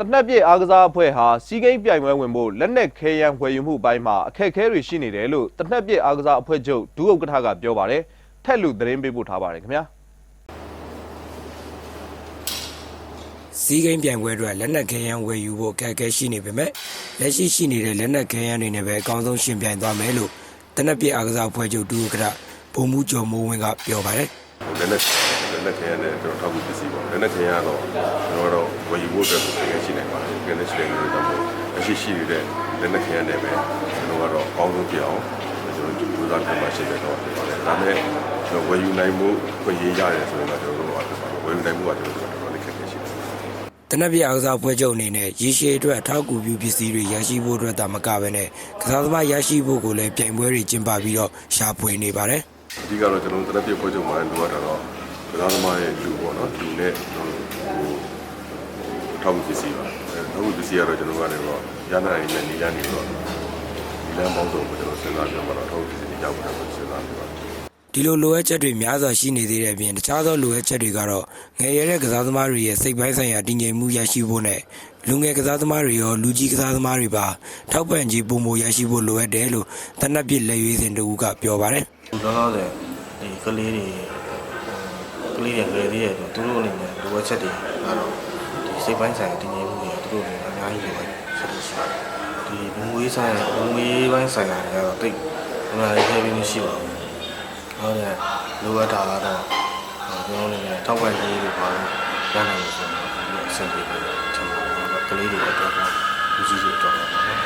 တနက်ပြည့်အားကစားအဖွဲ့ဟာစီးကိန်းပြိုင်ပွဲဝင်ဖို့လက်နက်ခဲယမ်းဝယ်ယူမှုပိုင်းမှာအခက်အခဲတွေရှိနေတယ်လို့တနက်ပြည့်အားကစားအဖွဲ့ချုပ်ဒုဥက္ကဋ္ဌကပြောပါတယ်ထက်လူသတင်းပေးပို့ထားပါတယ်ခင်ဗျာစီးကိန်းပြိုင်ပွဲအတွက်လက်နက်ခဲယမ်းဝယ်ယူဖို့အခက်အခဲရှိနေပေမဲ့လက်ရှိရှိနေတဲ့လက်နက်ခဲယမ်းတွေနဲ့ပဲအကောင်းဆုံးရှင်ပြိုင်သွားမယ်လို့တနက်ပြည့်အားကစားအဖွဲ့ချုပ်ဒုဥက္ကဋ္ဌဘုံမှုကျော်မိုးဝင်းကပြောပါတယ် လက်နက်လက်နက်ခဲရတဲ့ကျွန်တော်ထောက်ကူပစ္စည်းပေါ့လက်နက်ခဲရတော့ကျွန်တော်တော့ဝယ်ယူဖို့အတွက်ကိုတကယ်ရှိနိုင်ပါတယ်တကယ်လည်းရှိနိုင်လို့တော့အရှိရှိနေတဲ့လက်နက်ခဲရနဲ့ပဲကျွန်တော်ကတော့အကောင်းဆုံးပြအောင်ကျွန်တော်ကြိုးစားပြန်မှရှိတဲ့တော့ဖြစ်ပါတယ်ဒါပေမဲ့ကျွန်တော်ဝယ်ယူနိုင်မှုခွင့်ရရတယ်ဆိုတော့ကျွန်တော်တို့ကဝယ်ယူနိုင်မှုကကျွန်တော်တို့တော်တော်လေးခက်ခဲရှိတယ်တနက်ပြည့်အားကစားအဖွဲ့ချုပ်အနေနဲ့ရေရှည်အတွက်အထောက်အကူပြုပစ္စည်းတွေရရှိဖို့အတွက်သာမကဘဲနဲ့ကစားသမားရရှိဖို့ကိုလည်းပြိုင်ပွဲတွေကျင်းပပြီးတော့ရှာဖွေနေပါတယ် အဓိကတော့ကျွန်တော်တို့တရက်ပြဖွဲ့ချုပ်မှာလိုအပ်တာတော့ကစားသမားရဲ့လူပေါ့နော်လူနဲ့ကျွန်တော်တို့ဟိုထောက်ကူပစ္စည်းပါအဲထောက်ကူပစ္စည်းကတော့ကျွန်တော်ကနေတော့ရနိုင်တဲ့နေရာနေတော့ဒီလမ်းပေါင်းစုံကိုကျွန်တော်စဉ်းစားပြမှာတော့ထောက်ကူပစ္စည်းတွေရောက်ဖို့တော့စဉ်းစားပြပါဒီလိုလိုအပ်ချက်တွေများစွာရှိနေသေးတဲ့အပြင်တခြားသောလိုအပ်ချက်တွေကတော့ငယ်ရွယ်တဲ့ကစားသမားတွေရဲ့စိတ်ပိုင်းဆိုင်ရာတည်ငြိမ်မှုရရှိဖို့နဲ့ လူငယ်ကစားသမားတွေရောလူကြီးကစားသမားတွေပါထောက်ပံ့ကြေးပုံမရရှိဖို့လိုအပ်တယ်လို့တနက်ပြည့်လက်ရွေးစင်တူကပြောပါတယ်ဒီလောလောဆယ်ဒီကလေးတွေကလေးတွေငယ်သေးတယ်ဆိုသူတို့အနေနဲ့လိုအပ်ချက်တွေကတော့ဒီစိတ်ပိုင်းဆိုင်ရာတည်ငြိမ်မှုတွေသူတို့အနေနဲ့အများကြီးလိုအပ်ချက်တွေရှိတယ်ဒီဘုံဝေးဆိုင်ရာဘုံဝေးပိုင်းဆိုင်ရာတွေကတော့တိတ်ဘယ်မှာလဲခဲပြီးမရှိပါဘူးဟုတ်တယ်လိုအပ်တာကတော့ကျွန်တော်အနေနဲ့ထောက်ပံ့ရေးတွေပါလို့ရနိုင်လို့ဆိုတော့အဆင်ပြေတယ် ကလူကြီးတွေအတွက်ပါနော်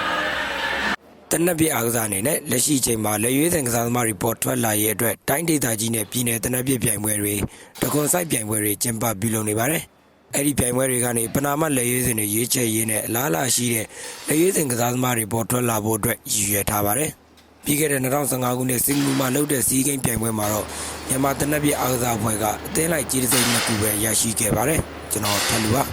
တနက်ပြည့်အားကစားအနေနဲ့လက်ရှိချိန်မှာလက်ရွေးစင်ကစားသမားတွေပေါ်ထွက်လာရဲ့အတွက်တိုင်းဒေသကြီးနဲ့ပြည်내တနက်ပြည့်ပြိုင်ပွဲတွေတကွန်ဆိုင်ပြိုင်ပွဲတွေကျင်းပပြုလုပ်နေပါတယ်အဲ့ဒီပြိုင်ပွဲတွေကနေပနာမလက်ရွေးစင်တွေရွေးချယ်ရေးနဲ့အလားအလာရှိတဲ့လက်ရွေးစင်ကစားသမားတွေပေါ်ထွက်လာဖို့အတွက်ရည်ရွယ်ထားပါတယ်ပြီးခဲ့တဲ့2015ခုနှစ်စင်ကာပူမှာလုပ်တဲ့စီးကိန်းပြိုင်ပွဲမှာတော့မြန်မာတနက်ပြည့်အားကစားအဖွဲ့ကအသင်းလိုက်ကြီးတစ်စိမ့်နှစ်ခုပဲရရှိခဲ့ပါတယ်ကျွန်တော်ထက်လူပါ